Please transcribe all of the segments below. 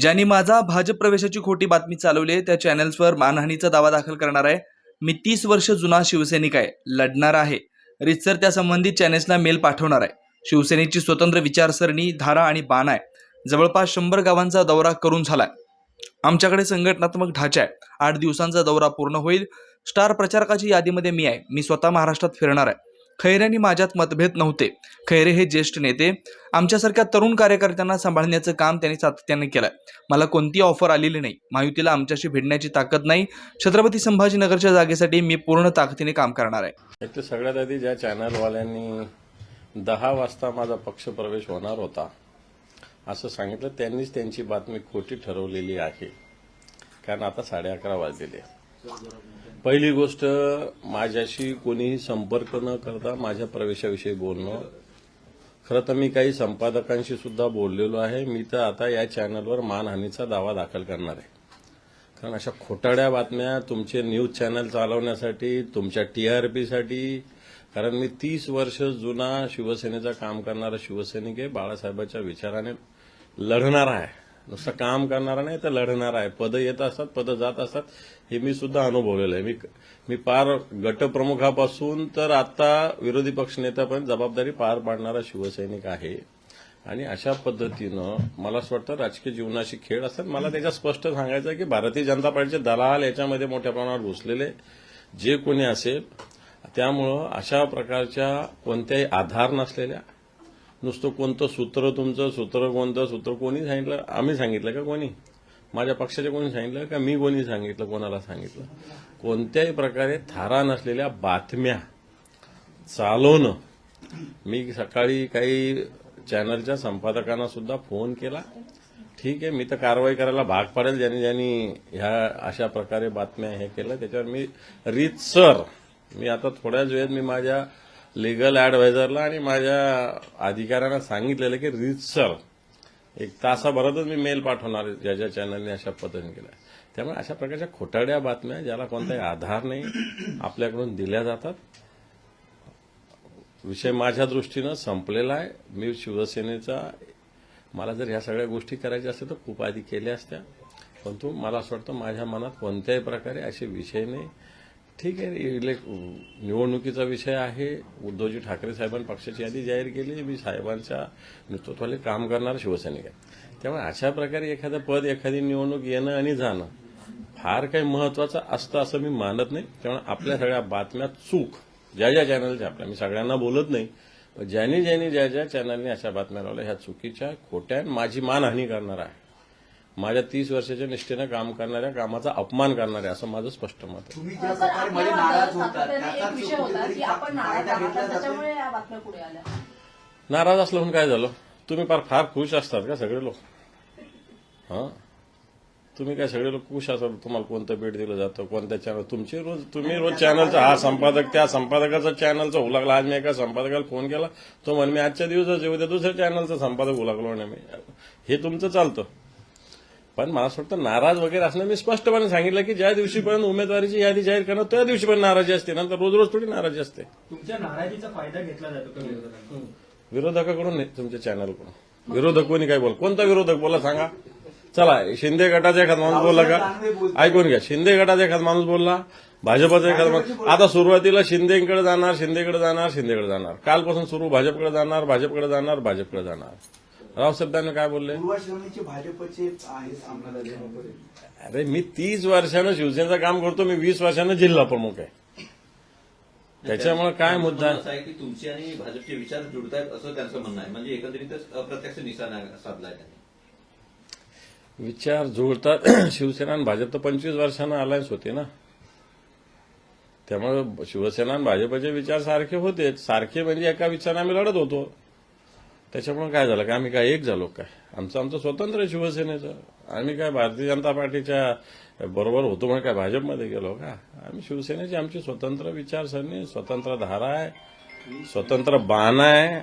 ज्यांनी माझा भाजप प्रवेशाची खोटी बातमी चालवली आहे त्या चॅनल्सवर मानहानीचा दावा दाखल करणार आहे. मी तीस वर्ष जुना शिवसैनिक आहे लढणार आहे. रितसर त्या संबंधित चॅनेल्सला मेल पाठवणार आहे. शिवसेनेची स्वतंत्र विचारसरणी धारा आणि बाण आहे. जवळपास शंभर गावांचा दौरा करून झालाय. आमच्याकडे संघटनात्मक ढाचा आहे. आठ दिवसांचा दौरा पूर्ण होईल. स्टार प्रचारकाची यादीमध्ये मी आहे. मी स्वतः महाराष्ट्रात फिरणार आहे. खैरेंनी माझ्यात मतभेद नव्हते. खैरे हे ज्येष्ठ नेते आमच्यासारख्या तरुण कार्यकर्त्यांना सांभाळण्याचं काम त्यांनी सातत्याने केलंय. मला कोणती ऑफर आलेली नाही. महायुतीला आमच्याशी भिडण्याची ताकद नाही. छत्रपती संभाजीनगरच्या जागेसाठी मी पूर्ण ताकदीने काम करणार आहे. सगळ्यात आधी ज्या चॅनलवाल्यांनी दहा वाजता माझा पक्ष प्रवेश होणार होता असं सांगितलं त्यांनीच त्यांची बातमी खोटी ठरवलेली आहे. कारण आता साडे अकरा वाजलेले पहिली गोष्ट माझ्याशी कोणीही संपर्क न करता माझ्या प्रवेशाविषयी बोलणं. खरं तर मी काही संपादकांशी सुद्धा बोललेलो आहे. मी तर आता या चॅनलवर मानहानीचा दावा दाखल करणार आहे. कारण अशा खोटाड्या बातम्या तुमचे न्यूज चॅनल चालवण्यासाठी तुमच्या टीआरपीसाठी कारण मी तीस वर्ष जुना शिवसेनेचं काम करणारा शिवसैनिक आहे. बाळासाहेबांच्या विचाराने लढणार आहे. नुसतं काम करणारा नाही तर लढणार आहे. पदं येत असतात पदं जात असतात. हे मी सुद्धा अनुभवलेलं आहे. मी मी पार गटप्रमुखापासून तर आता विरोधी पक्षनेत्यापर्यंत जबाबदारी पार पाडणारा शिवसैनिक आहे. आणि अशा पद्धतीनं मला असं वाटतं राजकीय जीवनाशी खेळ असतात. मला त्याच्यात स्पष्ट सांगायचं आहे की भारतीय जनता पार्टीचे दलाल याच्यामध्ये मोठ्या प्रमाणावर घुसलेले जे कोणी असेल त्यामुळं अशा प्रकारच्या कोणत्याही आधार नसलेल्या नुसतं कोणतं सूत्र तुमचं सूत्र कोणतं सूत्र कोणी सांगितलं? आम्ही सांगितलं का कोणी? माझ्या पक्षाचे कोणी सांगितलं का मी कोणी सांगितलं कोणाला सांगितलं? कोणत्याही प्रकारे थारा नसलेल्या बातम्या चालवणं. मी सकाळी काही चॅनलच्या संपादकांना सुद्धा फोन केला. ठीक आहे मी तर कारवाई करायला भाग पाडेल. ज्यांनी ज्यांनी ह्या अशा प्रकारे बातम्या हे केलं त्याच्यावर मी रीतसर मी आता थोड्याच वेळेत मी माझ्या लिगल ॲडवायझरला आणि माझ्या अधिकाऱ्यांना सांगितलेलं की रीतसर एक तासाभरातच मी मेल पाठवणार ज्या ज्या चॅनलने अशा पद्धतीने केलं त्यामुळे अशा प्रकारच्या खोटाड्या बातम्या ज्याला कोणताही आधार नाही आपल्याकडून दिल्या जातात. विषय माझ्या दृष्टीनं संपलेला आहे. मी शिवसेनेचा मला जर ह्या सगळ्या गोष्टी करायच्या असतील तर खूप आधी केल्या असत्या. परंतु मला असं वाटतं माझ्या मनात कोणत्याही प्रकारे असे विषय नाही. ठीक आहे. इलेक निवडणुकीचा विषय आहे. उद्धवजी ठाकरे साहेबांनी पक्षाची यादी जाहीर केली. मी साहेबांच्या नेतृत्वाने काम करणारा शिवसैनिक आहे. त्यामुळे अशा प्रकारे एखादं पद एखादी निवडणूक येणं आणि जाणं फार काही महत्वाचं असतं असं मी मानत नाही. त्यामुळे आपल्या सगळ्या बातम्या चूक. ज्या ज्या चॅनलच्या आपल्या. मी सगळ्यांना बोलत नाही. पण ज्यांनी ज्यांनी ज्या ज्या चॅनलने अशा बातम्या लावल्या ह्या चुकीच्या खोट्या माझी मानहानी करणार आहे. माझ्या तीस वर्षाच्या निष्ठेनं काम करणाऱ्या कामाचा अपमान करणाऱ्या असं माझं स्पष्ट मत आहे. तुम्ही ज्या सर, प्रकारे मध्ये आपल्या नाराज त्याचा कुठेतरी फायदा घेतला. जातो असलं म्हणून काय झालं? तुम्ही फार फार खुश असतात का सगळे लोक? हा? तुम्ही काय सगळे लोक खुश असतात? तुम्हाला कोणतं भेट दिलं जातं? कोणत्या चॅनल तुमची रोज तुम्ही रोज चॅनलचा हा संपादक त्या संपादकाचा चॅनलचा होऊ लागला. आज मी एका संपादकाला फोन केला. तो म्हणे मी आजच्या दिवसाच उद्या दुसऱ्या चॅनलचा संपादक होऊ लागलो म्हणे. मी हे तुमचं चालतं. पण मला असं वाटतं नाराज वगैरे असणं मी स्पष्टपणे सांगितलं की ज्या दिवशीपर्यंत उमेदवारीची यादी जाहीर करणं त्या दिवशीपर्यंत नाराजी असते. नंतर रोज रोज थोडी नाराजी असते. तुमच्या नाराजीचा फायदा घेतला जातो का विरोधकांकडून? विरोधकाकडून नाही तुमच्या चॅनलकडून विरोधक कोणी काय बोल कोणता विरोधक? बोला सांगा. चला शिंदे गटाचा एखादा माणूस बोलला का? ऐकून घ्या. शिंदे गटाचा एखादा माणूस बोलला भाजपचा एखादा माणूस आता सुरुवातीला शिंदेकडे जाणार शिंदेकडे जाणार शिंदेकडे जाणार. कालपासून सुरू भाजपकडे जाणार भाजपकडे जाणार भाजपकडे जाणार. रावसाहेब त्यांनी काय बोलले? पूर्वाश्रमीचे भाजपचे आहेत आम्हाला अरे मी तीस वर्षानं शिवसेनेचं काम करतो मी वीस वर्षानं जिल्हा प्रमुख आहे. त्याच्यामुळे काय मुद्दा? आहे? असं आहे की तुमचे आणि भाजपचे विचार जुळत आहेत असं त्यांचं म्हणणं आहे. म्हणजे एकंदरीतच अप्रत्यक्ष निशाणा साधलाय त्यांनी. विचार जुळतात शिवसेना आणि भाजप तर पंचवीस वर्षानं अलायन्स होते ना. त्यामुळे शिवसेना आणि भाजपचे विचार सारखे होते. सारखे म्हणजे एका विचाराने आम्ही लढत होतो. त्याच्यामुळे काय झालं? का आम्ही काय एक झालो काय? आमचं आमचं स्वतंत्र आहे शिवसेनेचं. आम्ही काय भारतीय जनता पार्टीच्या बरोबर होतो म्हणून काय भाजपमध्ये गेलो का? आम्ही शिवसेनेची आमची स्वतंत्र विचारसरणी स्वतंत्र धारा आहे स्वतंत्र बाण आहे.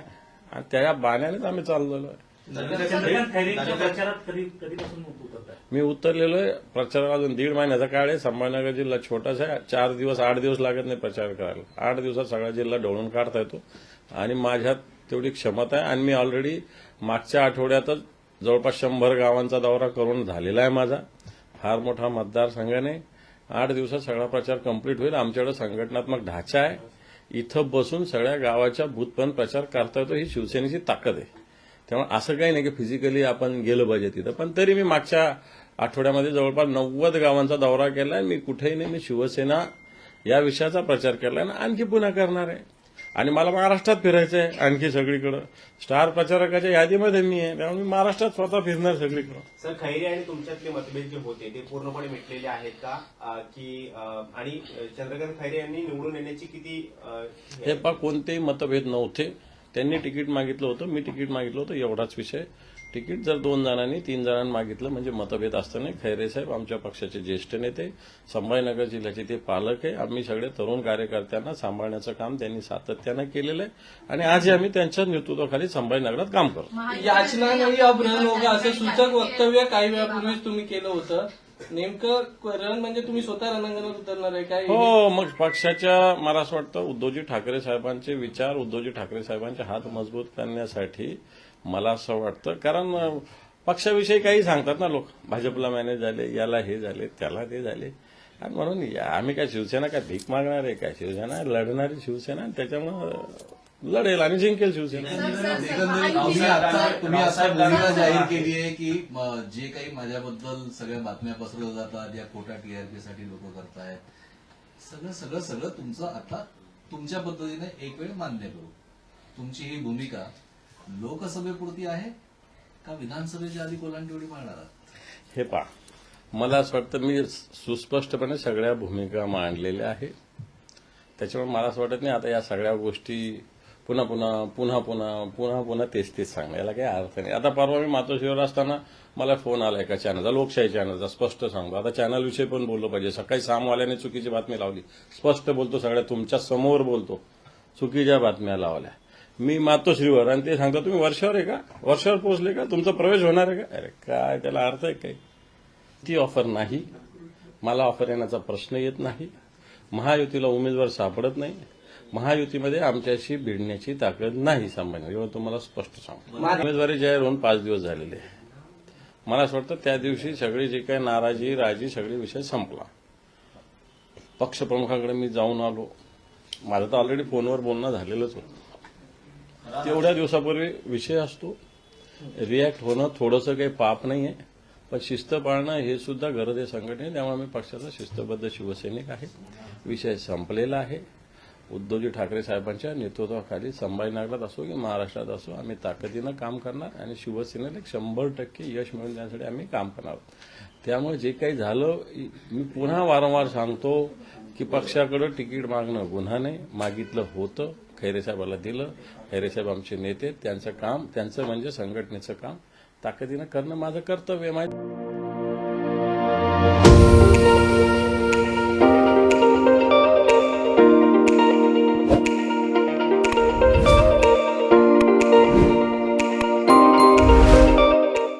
आणि त्या बाण्यानेच आम्ही चाललेलो आहे. मी उतरलेलो आहे. प्रचाराला अजून दीड महिन्याचा काळ आहे. संभाजीनगर जिल्हा छोटासा आहे. चार दिवस आठ दिवस लागत नाही प्रचार करायला. आठ दिवसात सगळा जिल्हा ढवळून काढता येतो. आणि माझ्यात तेवढी क्षमता आहे. आणि मी ऑलरेडी मागच्या आठवड्यातच जवळपास शंभर गावांचा दौरा करून झालेला आहे माझा. फार मोठा मतदारसंघाने आठ दिवसात सगळा प्रचार कंप्लीट होईल. आमच्याकडे संघटनात्मक ढाचा आहे. इथं बसून सगळ्या गावाच्या भूतपण प्रचार करता येतो. ही शिवसेनेची ताकद आहे. त्यामुळे असं काही नाही की फिजिकली आपण गेलो पाहिजे तिथं. पण तरी मी मागच्या आठवड्यामध्ये जवळपास नव्वद गावांचा दौरा केलाय मी कुठेही नाही मी शिवसेना या विषयाचा प्रचार केला आणि आणखी पुन्हा करणार आहे. आणि मला महाराष्ट्रात फिरायचं आहे आणखी सगळीकडं. स्टार प्रचारकाच्या यादीमध्ये मी आहे त्यामुळे मी महाराष्ट्रात स्वतः फिरणार सगळीकडं. सर खैरे आणि तुमच्यातले मतभेद जे होते ते पूर्णपणे मिटलेले आहेत का? अं, की अं, आणि चंद्रकांत खैरे यांनी निवडून येण्याची किती अं, हे हे पा कोणतेही मतभेद नव्हते. त्यांनी तिकीट मागितलं होतं. मी तिकीट मागितलं होतं. एवढाच विषय. तिकीट जर दोन जणांनी तीन जणांनी मागितलं म्हणजे मतभेद असतं नाही. खैरे साहेब आमच्या पक्षाचे ज्येष्ठ नेते संभाजीनगर जिल्ह्याचे ते पालक आहे. आम्ही सगळे तरुण कार्यकर्त्यांना सांभाळण्याचं काम त्यांनी सातत्यानं केलेलं आहे. आणि आजही आम्ही त्यांच्या नेतृत्वाखाली संभाजीनगरात काम करतो. याचना नाही अब रण होगा असं सूचक वक्तव्य काही वेळापूर्वीच तुम्ही केलं होतं. नेमकं रण म्हणजे तुम्ही स्वतः रणांगणात उतरणार आहे काय? हो मग पक्षाच्या मला असं वाटतं उद्धवजी ठाकरे साहेबांचे विचार उद्धवजी ठाकरे साहेबांचे हात मजबूत करण्यासाठी मला असं वाटतं. कारण पक्षाविषयी काही सांगतात ना लोक. भाजपला मॅनेज झाले याला हे झाले त्याला ते झाले. आणि म्हणून या- आम्ही काय शिवसेना काय भीक मागणार आहे काय शिवसेना लढणारी शिवसेना आणि त्याच्यामुळं लढेल आणि जिंकेल शिवसेना. तुम्ही भूमिका जाहीर केली आहे की म, जे काही माझ्याबद्दल सगळ्या बातम्या पसरवल्या जातात या खोट्या टीआरपी साठी लोक करतायत. सगळं सगळं सगळं तुमचं आता तुमच्या पद्धतीने एक वेळ मान्य करू. तुमची ही भूमिका लोकसभेपुरती आहे का विधानसभेच्या आधी कोलांटेवडी पाळणार आहात? हे पहा मला असं वाटतं मी सुस्पष्टपणे सगळ्या भूमिका मांडलेल्या आहे त्याच्यामुळे मला असं वाटत नाही आता या सगळ्या गोष्टी पुन्हा पुन्हा पुन्हा पुन्हा पुन्हा पुन्हा तेच तेच सांगणं याला काही अर्थ नाही. आता परवा मी मातोश्रीवर असताना मला फोन आला एका चॅनलचा लोकशाही चॅनलचा स्पष्ट सांगतो आता चॅनलविषयी पण बोललो पाहिजे. सकाळी सामवाल्याने चुकीची बातमी लावली. स्पष्ट बोलतो सगळ्या तुमच्यासमोर बोलतो. चुकीच्या बातम्या लावल्या. मी मातोश्रीवर आणि ते सांगता तुम्ही वर्षावर आहे का? वर्षावर पोहोचले का? तुमचा प्रवेश होणार आहे का? अरे काय त्याला अर्थ आहे काय? ती ऑफर नाही. मला ऑफर येण्याचा प्रश्न येत नाही. महायुतीला उमेदवार सापडत नाही. महायुतीमध्ये आमच्याशी भिडण्याची ताकद नाही सामान्य. एवढं तुम्हाला स्पष्ट सांगतो. उमेदवारी जाहीर होऊन पाच दिवस झालेले आहे. मला असं वाटतं त्या दिवशी सगळी जी काही नाराजी राजी सगळे विषय संपला. पक्षप्रमुखाकडे मी जाऊन आलो. माझं तर ऑलरेडी फोनवर बोलणं झालेलंच होतं. तेवढ्या दिवसापूर्वी विषय असतो. रिॲक्ट होणं थोडंसं काही पाप नाही आहे पण शिस्त पाळणं हे सुद्धा गरज आहे संघटने त्यामुळे मी पक्षाचा शिस्तबद्ध शिवसैनिक आहे. विषय संपलेला आहे. उद्धवजी ठाकरे साहेबांच्या नेतृत्वाखाली संभाजीनगरात असो की महाराष्ट्रात असो आम्ही ताकदीनं काम करणार आणि शिवसेनेला एक शंभर टक्के यश मिळवून देण्यासाठी आम्ही काम करणार आहोत. त्यामुळे जे काही झालं मी पुन्हा वारंवार सांगतो की पक्षाकडं तिकीट मागणं गुन्हा नाही. मागितलं होतं. खैरेसाहेबाला दिलं. खैरेसाहेब आमचे नेते त्यांचं काम त्यांचं म्हणजे संघटनेचं काम. ताकदीनं करणं माझं कर्तव्य माहिती